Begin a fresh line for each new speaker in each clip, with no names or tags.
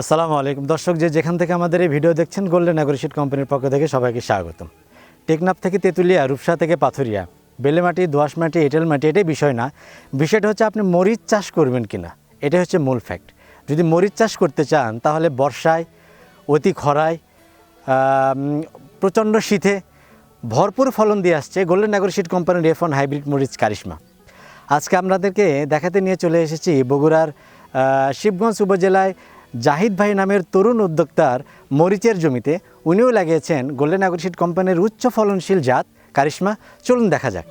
আসসালামু আলাইকুম। দর্শক, যে যেখান থেকে আমাদের এই ভিডিও দেখছেন গোল্ডেন অ্যাগ্রোশিট কোম্পানির পক্ষ থেকে সবাইকে স্বাগতম। টেকনাফ থেকে তেঁতুলিয়া, রূপসা থেকে পাথুরিয়া, বেলেমাটি দোয়াশ মাটি এঁটেল মাটি, এটাই বিষয় না। বিষয়টা হচ্ছে আপনি মরিচ চাষ করবেন কিনা? এটাই হচ্ছে মূল ফ্যাক্ট যদি মরিচ চাষ করতে চান, তাহলে বর্ষায়, অতি খরায় প্রচণ্ড শীতে ভরপুর ফলন দিয়ে আসছে গোল্ডেন অ্যাগ্রোশিট কোম্পানির এফ ওয়ান হাইব্রিড মরিচ কারিশমা। আজকে আপনাদেরকে দেখাতে নিয়ে চলে এসেছি বগুড়ার শিবগঞ্জ উপজেলায় জাহিদ ভাই নামের তরুণ উদ্যোক্তার মরিচের জমিতে উনিও লাগিয়েছেন গোল্ডেন অ্যাগ্রোশিট কোম্পানির উচ্চ ফলনশীল জাত। কারিশমা, চলুন দেখা যাক।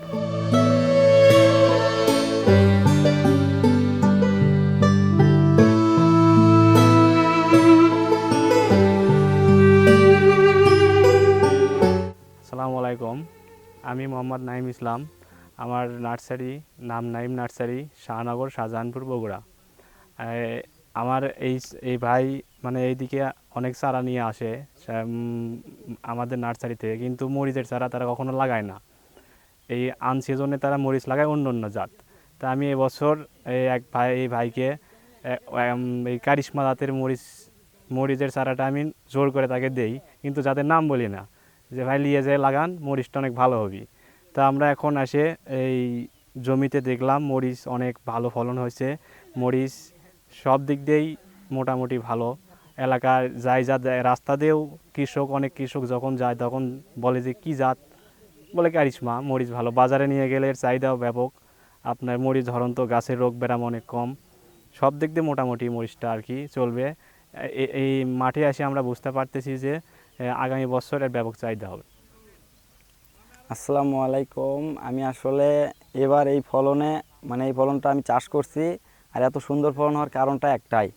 আসসালামু আলাইকুম। আমি মোহাম্মদ নাইম ইসলাম। আমার নার্সারি, নাম নাইম নার্সারি, শাহনগর, শাহজাহানপুর, বগুড়া। আমার এই এই ভাই মানে এইদিকে অনেক চারা নিয়ে আসে আমাদের নার্সারি থেকে। কিন্তু মরিচের চারা তারা কখনো লাগায় না। এই আন সিজনে তারা মরিচ লাগায় অন্য অন্য জাত। তা আমি এবছর এই এক ভাই, এই ভাইকে এই কারিশমা জাতের মরিচ, মরিচের চারাটা আমি জোর করে তাকে দেই। কিন্তু যাদের নাম বলি না, যে ভাই নিয়ে যায় লাগান, মরিচটা অনেক ভালো হবে। তা আমরা এখন এসে এই জমিতে দেখলাম মরিচ অনেক ভালো ফলন হয়েছে। মরিচ সব দিক দিয়েই মোটামুটি ভালো। এলাকার যাই যা রাস্তা দিয়েও কৃষক, অনেক কৃষক যখন যায় তখন বলে যে, কি জাত? বলে কারিশমা মরিচ ভালো। বাজারে নিয়ে গেলে এর চাহিদাও ব্যাপক। আপনার মরিচ, ধরন তো গাছের রোগ ব্যারাম অনেক কম। সব দিক দিয়ে মোটামুটি মরিচটা আর কি চলবে। এই মাঠে এসে আমরা বুঝতে পারতেছি যে আগামী বছর এর ব্যাপক চাহিদা হবে।
আসসালামু আলাইকুম। আমি আসলে এবার এই ফলনে মানে এই ফলনটা আমি চাষ করছি। আর এত সুন্দর ফলন হওয়ার কারণটা একটাই।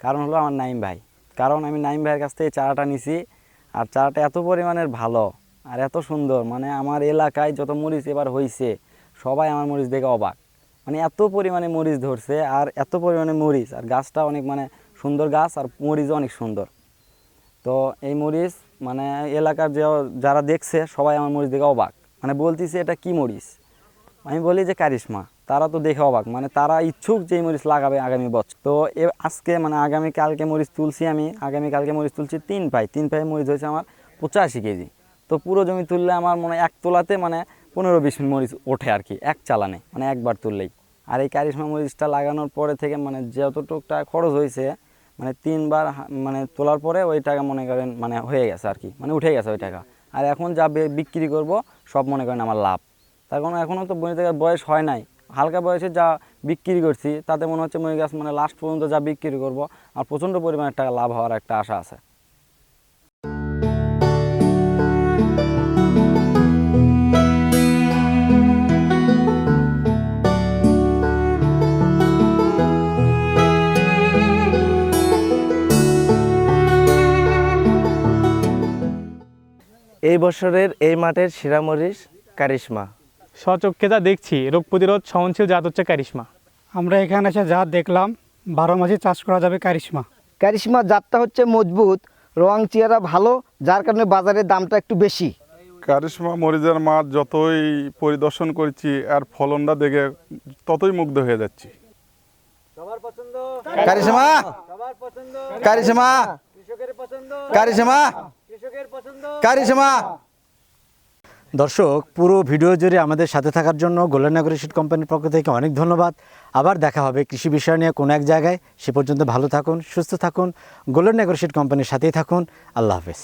কারণ হলো আমার নাইম ভাই। কারণ আমি নাইম ভাইয়ের কাছ থেকে চারাটা নিছি আর চারাটা এত পরিমাণের ভালো আর এত সুন্দর। মানে আমার এলাকায় যত মরিচ এবার হয়েছে সবাই আমার মরিচ দেখে অবাক। মানে এত পরিমাণে মরিচ ধরছে আর এত পরিমাণে মরিচ আর গাছটা অনেক মানে সুন্দর গাছ আর মরিচও অনেক সুন্দর। তো এই মরিচ মানে এলাকার যে যারা দেখছে সবাই আমার মরিচ দেখে অবাক। মানে বলতেছে এটা কি মরিচ? আমি বলি যে কারিশমা। তারা তো দেখে অবাক। মানে তারা ইচ্ছুক যে মরিচ লাগাবে আগামী বছর। তো এ আজকে মানে আগামী কালকে মরিচ তুলছি আমি। আগামী কালকে মরিচ তুলছি তিন পাই। তিন পাই মরিচ হয়েছে আমার পঁচাশি কেজি। তো পুরো জমি তুললে আমার মনে এক তোলাতে মানে পনেরো বিশ মরিচ ওঠে আর কি, এক চালানে। মানে একবার তুললেই। আর এই কারিশমা মরিচটা লাগানোর পরে থেকে মানে যতটুকটা খরচ হয়েছে মানে তিনবার মানে তোলার পরে ওই টাকা মনে করেন মানে হয়ে গেছে আর কি। মানে উঠে গেছে ওই টাকা। আর এখন যা বিক্রি করব, সব মনে করেন আমার লাভ। তার কারণ এখনও তো মনে থেকে বয়স হয় নাই। হালকা বয়সে যা বিক্রি করছি, তাতে মনে হচ্ছে মনে গাছ মানে লাস্ট পর্যন্ত যা বিক্রি করব আর প্রচণ্ড পরিমাণে টাকা লাভ হওয়ার একটা আশা আছে।
এই বছরের এই মাঠের শিরামরিচ কারিশমা।
স্বচক্ষে যা দেখছি রোগ প্রতিরোধ সহনশীল জাত হচ্ছে কারিশমা।
আমরা এখানে এসে যা দেখলাম বারো মাসে চাষ করা যাবে কারিশমা।
কারিশমা জাতটা হচ্ছে মজবুত রং চেহারা ভালো যার কারণে বাজারের দামটা একটু বেশি।
কারিশমা মরিচের মাঠ যতই পরিদর্শন করছি আর ফলনটা দেখে ততই মুগ্ধ হয়ে যাচ্ছি।
কারিশমা! কারিশমা! কারিশমা! কারিশমা!
দর্শক, পুরো ভিডিও জুড়ে আমাদের সাথে থাকার জন্য গোল্ডেন সিড কোম্পানির পক্ষ থেকে অনেক ধন্যবাদ। আবার দেখা হবে কৃষি বিষয় নিয়ে কোনো এক জায়গায়। সে পর্যন্ত ভালো থাকুন, সুস্থ থাকুন গোল্ডেন সিড কোম্পানির সাথেই থাকুন। আল্লাহ হাফেজ।